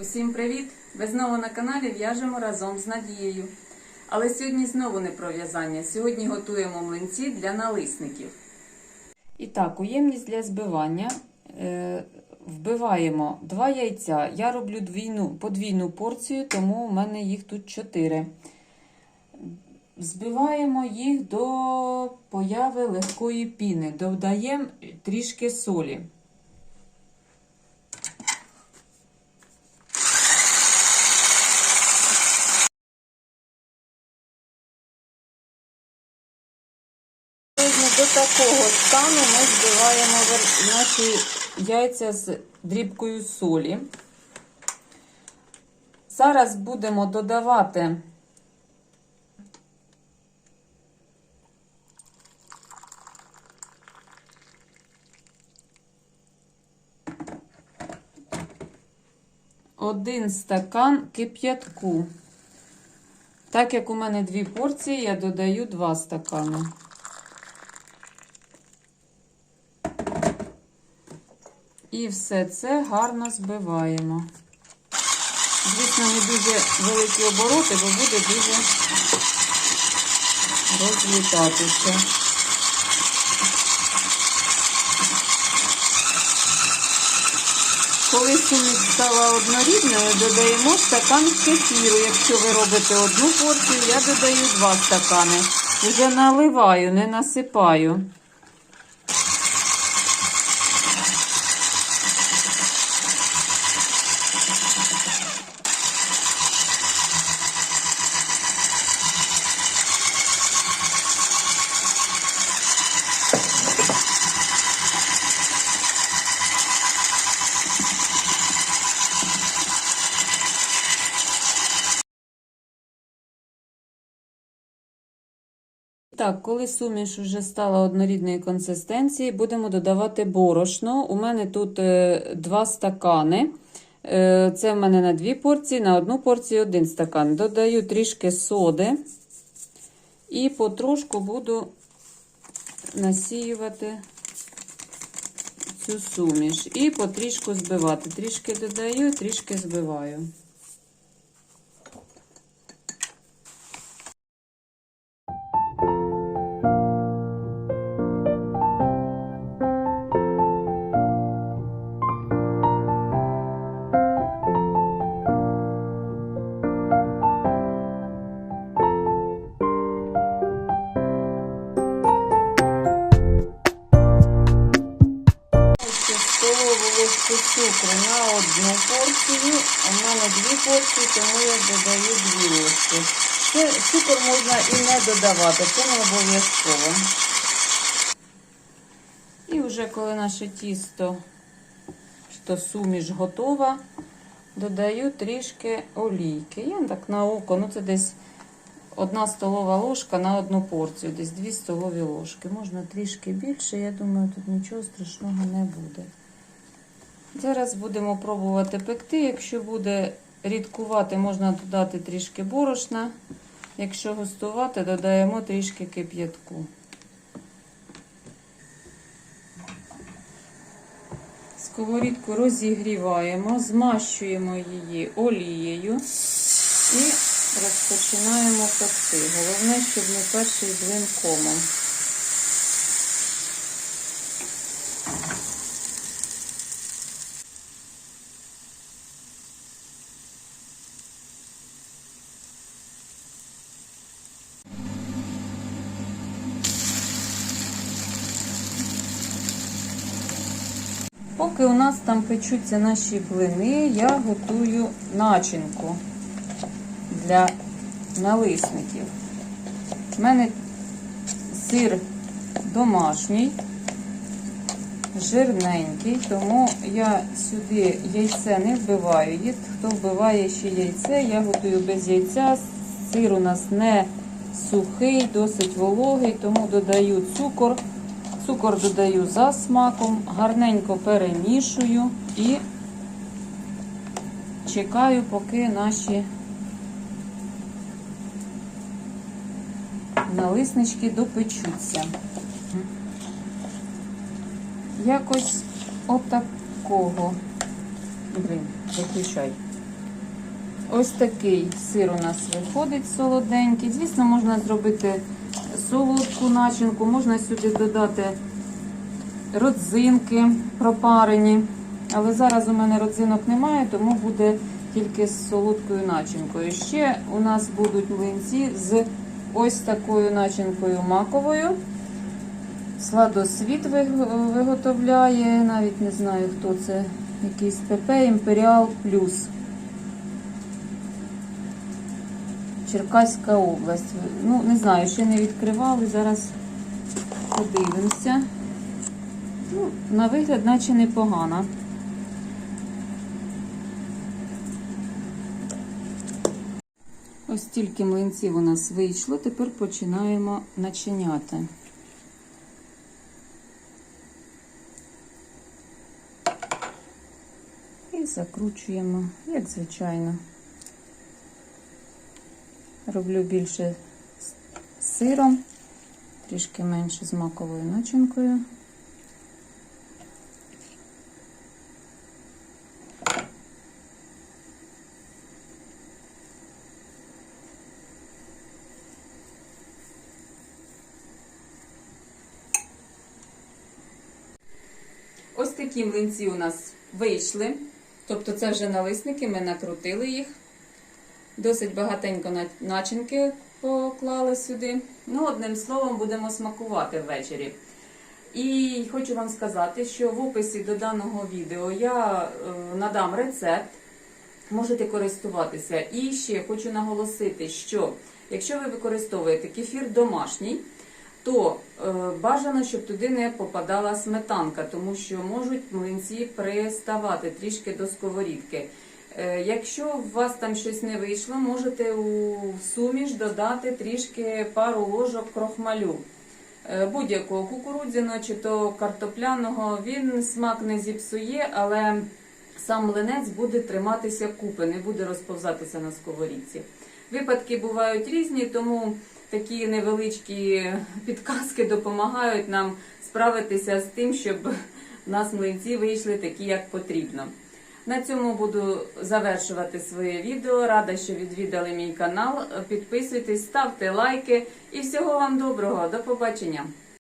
Усім привіт! Ви знову на каналі В'яжемо разом з Надією. Але сьогодні знову не про в'язання. Сьогодні готуємо млинці для налисників. І так, у ємність для збивання е, вбиваємо два яйця. Я роблю двійну, подвійну порцію, тому в мене їх тут 4. Збиваємо їх до появи легкої піни. Додаємо трішки солі. Ми наші яйця з дрібкою солі. Зараз будемо додавати один стакан кип'ятку. Так як у мене дві порції, я додаю два стакани. І все це гарно збиваємо. Звісно, не дуже великі обороти, бо буде дуже розлітатися. Коли суміш стала однорідною, додаємо стакан кефіру. Якщо ви робите одну порцію, я додаю два стакани. Уже наливаю, не насипаю. Так, коли суміш вже стала однорідної консистенції, будемо додавати борошно. У мене тут е, два стакани. Е, Це в мене на дві порції, на одну порцію один стакан. Додаю трішки соди і потрошку буду насіювати цю суміш. І потрішку збивати. Трішки додаю, трішки збиваю. Цукру на одну порцію. У мене дві порції, тому я додаю дві ложки. Цукор можна і не додавати, це не обов'язково. І вже коли наше тісто, що суміш готова, додаю трішки олійки. Я так на око, ну це десь одна столова ложка на одну порцію, десь дві столові ложки. Можна трішки більше, я думаю, тут нічого страшного не буде. Зараз будемо пробувати пекти. Якщо буде рідкувати, можна додати трішки борошна. Якщо густувати, додаємо трішки кип'ятку. Сковорідку розігріваємо, змащуємо її олією і розпочинаємо пекти. Головне, щоб не перший блин комом. Поки у нас там печуться наші блини, я готую начинку для налисників. У мене сир домашній, жирненький, тому я сюди яйце не вбиваю. Хто вбиває ще яйце, я готую без яйця. Сир у нас не сухий, досить вологий, тому додаю цукор. Цукор додаю за смаком, гарненько перемішую і чекаю, поки наші налиснички допечуться. Якось отакого. Блін, виключай. Ось такий сир у нас виходить солоденький. Звісно, можна зробити солодку начинку, можна сюди додати родзинки пропарені. Але зараз у мене родзинок немає, тому буде тільки з солодкою начинкою. Ще у нас будуть млинці з ось такою начинкою маковою. Сладосвіт виготовляє, навіть не знаю хто це, якийсь ПП Імперіал Плюс. Черкаська область. Ну, не знаю, ще не відкривали. Зараз подивимося. Ну, на вигляд, наче непогана. Ось стільки млинців у нас вийшло. Тепер починаємо начиняти. І закручуємо, як звичайно. Роблю більше з сиром, трішки менше з маковою начинкою. Ось такі млинці у нас вийшли. Тобто це вже налисники, ми накрутили їх. Досить багатенько начинки поклали сюди. Ну, одним словом, будемо смакувати ввечері. І хочу вам сказати, що в описі до даного відео я е, надам рецепт. Можете користуватися. І ще хочу наголосити, що якщо ви використовуєте кефір домашній, то е, бажано, щоб туди не попадала сметанка, тому що можуть млинці приставати трішки до сковорідки. Е, якщо у вас там щось не вийшло, можете у суміш додати трішки пару ложок крохмалю. Е, Будь-якого кукурудзяного чи то картопляного, він смак не зіпсує, але сам млинець буде триматися купи, не буде розповзатися на сковорідці. Випадки бувають різні, тому такі невеличкі підказки допомагають нам справитися з тим, щоб в нас млинці вийшли такі, як потрібно. На цьому буду завершувати своє відео. Рада, що відвідали мій канал. Підписуйтесь, ставте лайки і всього вам доброго. До побачення!